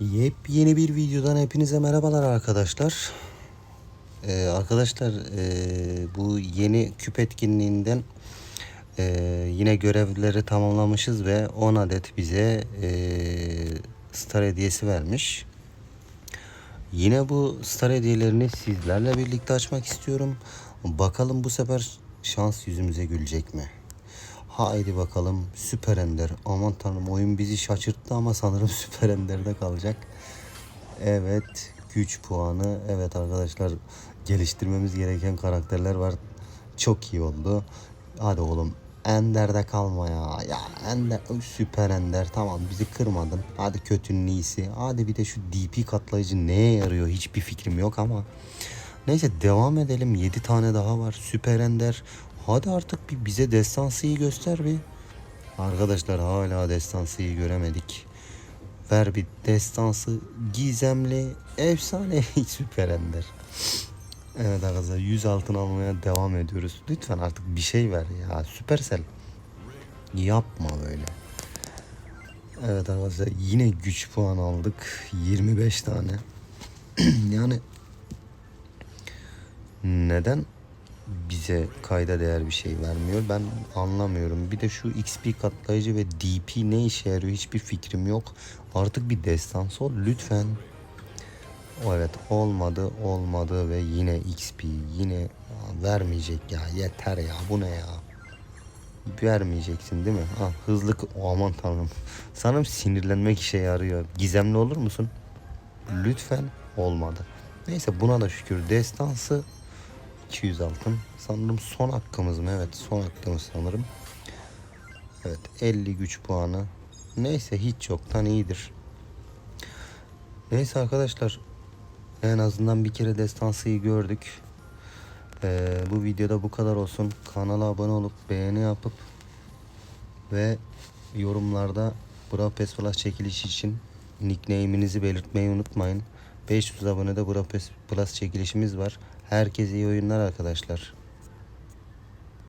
Yepyeni bir videodan hepinize merhabalar arkadaşlar. Ee, arkadaşlar ee, bu yeni küp etkinliğinden ee, yine görevleri tamamlamışız ve 10 adet bize ee, star hediyesi vermiş. Yine bu star hediyelerini sizlerle birlikte açmak istiyorum. Bakalım bu sefer şans yüzümüze gülecek mi? Haydi bakalım Süper Ender. Aman tanrım oyun bizi şaşırttı ama sanırım Süper Ender'de kalacak. Evet güç puanı. Evet arkadaşlar geliştirmemiz gereken karakterler var. Çok iyi oldu. Hadi oğlum Ender'de kalma ya. Ya Ender Süper Ender tamam bizi kırmadın. Hadi kötünün iyisi. Hadi bir de şu DP katlayıcı neye yarıyor hiçbir fikrim yok ama. Neyse devam edelim. 7 tane daha var. Süper Ender. Hadi artık bir bize destansıyı göster bir. Arkadaşlar hala destansıyı göremedik. Ver bir destansı gizemli efsane süper ender. Evet arkadaşlar 100 altın almaya devam ediyoruz. Lütfen artık bir şey ver ya. Süpersel. Yapma böyle. Evet arkadaşlar yine güç puan aldık. 25 tane. yani neden bize kayda değer bir şey vermiyor ben anlamıyorum. Bir de şu XP katlayıcı ve DP ne işe yarıyor hiçbir fikrim yok. Artık bir destansı ol lütfen. Evet olmadı olmadı ve yine XP yine vermeyecek ya yeter ya bu ne ya. Vermeyeceksin değil mi? Ha, hızlı aman tanrım. Sanırım sinirlenmek işe yarıyor. Gizemli olur musun? Lütfen olmadı. Neyse buna da şükür destansı 200 altın. Sanırım son hakkımız mı? Evet son hakkımız sanırım. Evet 50 güç puanı. Neyse hiç yoktan iyidir. Neyse arkadaşlar en azından bir kere destansıyı gördük. Ee, bu videoda bu kadar olsun. Kanala abone olup beğeni yapıp ve yorumlarda Brawl Pass Plus çekilişi için nickname'inizi belirtmeyi unutmayın. 500 abonede Pass Plus çekilişimiz var. Herkese iyi oyunlar arkadaşlar.